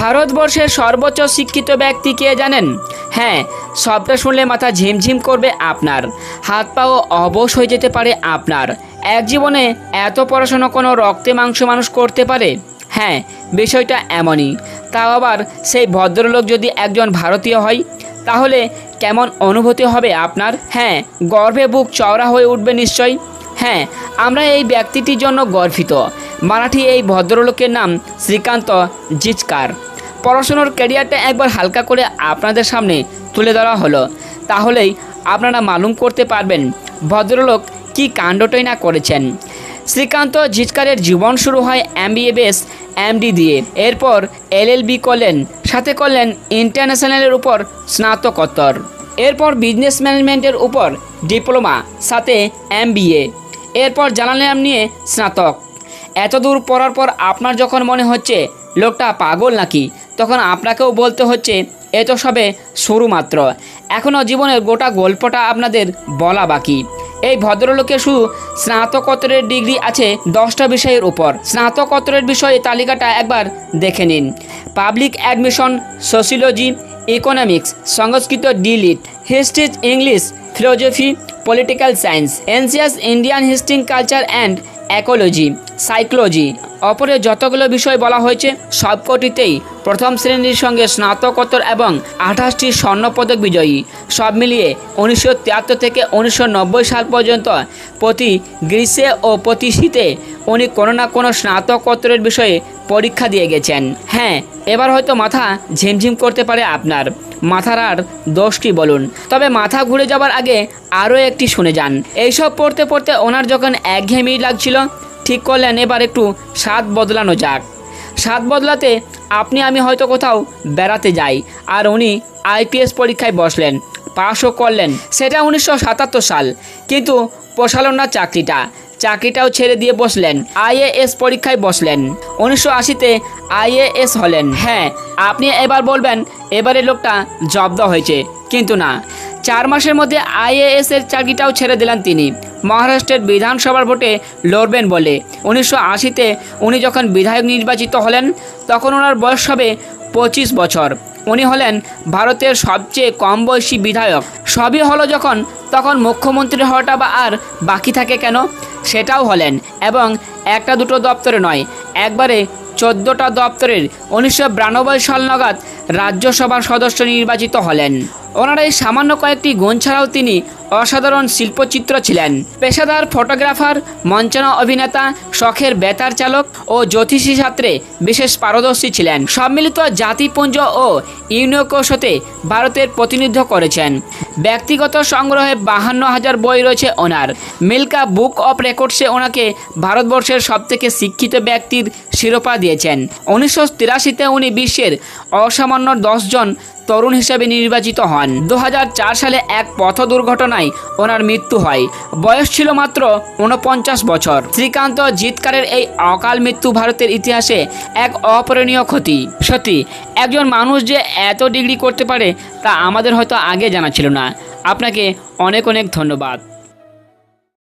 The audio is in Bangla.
ভারতবর্ষের সর্বোচ্চ শিক্ষিত ব্যক্তি কে জানেন? হ্যাঁ সবটা শুনলে মাথা ঝিমঝিম করবে আপনার। হাত পাও অবশ হয়ে যেতে পারে আপনার। এক জীবনে এত পড়াশোনা কোনো রক্তে মাংস মানুষ করতে পারে? হ্যাঁ বিষয়টা এমনই। তাও আবার সেই ভদ্রলোক যদি একজন ভারতীয় হয়, তাহলে কেমন অনুভূতি হবে আপনার? হ্যাঁ গর্বে বুক চওড়া হয়ে উঠবে নিশ্চয়ই। হ্যাঁ আমরা এই ব্যক্তিটির জন্য গর্বিত। মারাঠি এই ভদ্রলোকের নাম শ্রীকান্ত জিচকার। পড়াশুনোর ক্যারিয়ারটা একবার হালকা করে আপনাদের সামনে তুলে ধরা হলো। তাহলেই আপনারা মালুম করতে পারবেন ভদ্রলোক কী কাণ্ডটাই না করেছেন। শ্রীকান্ত জিচকারের জীবন শুরু হয় এমবিএবিএস এমডি দিয়ে। এরপর এলএলবি করলেন, সাথে করলেন ইন্টারন্যাশনালের উপর স্নাতকোত্তর। এরপর বিজনেস ম্যানেজমেন্টের উপর ডিপ্লোমা, সাথে এমবিএ এরপর জানালাম নিয়ে স্নাতক। এত দূর পড়ার পর আপনার যখন মনে হচ্ছে লোকটা পাগল নাকি, তখন আপনাকেও বলতে হচ্ছে, এ তো সবে শুরু মাত্র। এখনও জীবনের গোটা গল্পটা আপনাদের বলা বাকি। এই ভদ্রলোকের শুধু স্নাতকোত্তরের ডিগ্রি আছে দশটা বিষয়ের উপর। স্নাতকোত্তরের বিষয়ে তালিকাটা একবার দেখে নিন। Public admission sociology economics, Sanskrit delete histories English, philosophy political science ancient Indian history culture and archaeology psychology অপরে যতগুলো বিষয় বলা হয়েছে, সবকটিতেই প্রথম শ্রেণির সঙ্গে স্নাতকোত্তর এবং আঠাশটি স্বর্ণপদক বিজয়ী। সব মিলিয়ে উনিশশো তিয়াত্তর থেকে উনিশশো নব্বই সাল পর্যন্ত প্রতি গ্রীষ্মে ও প্রতি শীতে উনি কোনো না কোনো স্নাতকোত্তরের বিষয়ে পরীক্ষা দিয়ে গেছেন। হ্যাঁ এবার হয়তো মাথা ঝিমঝিম করতে পারে আপনার। মাথার আর দোষটি বলুন। তবে মাথা ঘুরে যাবার আগে আরও একটি শুনে যান। এইসব পড়তে পড়তে ওনার যখন একঘেয়েমি লাগছিল, ঠিক করলেন, এবার একটু স্বাদ বদলানো যাক। স্বাদ বদলাতে আপনি, আমি হয়তো কোথাও বেড়াতে যাই, আর উনি আইপিএস পরীক্ষায় বসলেন, পাশও করলেন। সেটা উনিশশো সাতাত্তর সাল, কিন্তু পোষালো না চাকরিটা। চাকরিটাও ছেড়ে দিয়ে বসলেন। আইএএস পরীক্ষায় বসলেন। উনিশশো আশিতে আইএএস হলেন। হ্যাঁ আপনি এবার বলবেন, এবারে লোকটা জব্দ হয়েছে। কিন্তু না, চার মাসের মধ্যে আইএএস এর চাকরিটাও ছেড়ে দিলেন তিনি। মহারাষ্ট্রের বিধানসভার ভোটে লড়বেন বলে। উনিশশো আশিতে উনি যখন বিধায়ক নির্বাচিত হলেন, তখন ওনার বয়স হবে পঁচিশ বছর। উনি হলেন ভারতের সবচেয়ে কম বয়সী বিধায়ক। সবই হলো যখন, তখন মুখ্যমন্ত্রী হওয়াটা বা আর বাকি থাকে কেন? সেটাও হলেন এবং একটা দুটো দপ্তরে নয়, একবারে চোদ্দোটা দপ্তরের উনিশশো বিরানব্বই সাল নাগাদ রাজ্যসভার সদস্য নির্বাচিত হলেন। ওনার এই সামান্য কয়েকটি গুণ ছাড়াও তিনি অসাধারণ শিল্পচিত্র ছিলেন। পেশাদার ফটোগ্রাফার, মঞ্চনা অভিনেতা, শখের বেতার চালক ও জ্যোতিষী ছাত্রে বিশেষ পারদর্শী ছিলেন। সম্মিলিত জাতিপুঞ্জ ও ইউনেকোসতে ভারতের প্রতিনিধিত্ব করেছেন। ব্যক্তিগত সংগ্রহে বাহান্ন হাজার বই রয়েছে ওনার। মিল্কা বুক অফ রেকর্ডসে ওনাকে ভারতবর্ষের সবথেকে শিক্ষিত ব্যক্তির শিরোপা দিয়েছেন। উনিশশো তিরাশিতে উনি বিশ্বের অসামান্য দশজন তরুণ হিসেবে নির্বাচিত হন। দু হাজার চার সালে এক পথ দুর্ঘটনায় ওনার মৃত্যু হয়। বয়স ছিল মাত্র উনপঞ্চাশ বছর। শ্রীকান্ত জিৎকারের এই অকাল মৃত্যু ভারতের ইতিহাসে এক অপরণীয় ক্ষতি। সত্যি, একজন মানুষ যে এত ডিগ্রি করতে পারে তা আমাদের হয়তো আগে জানা ছিল না। আপনাকে অনেক অনেক ধন্যবাদ।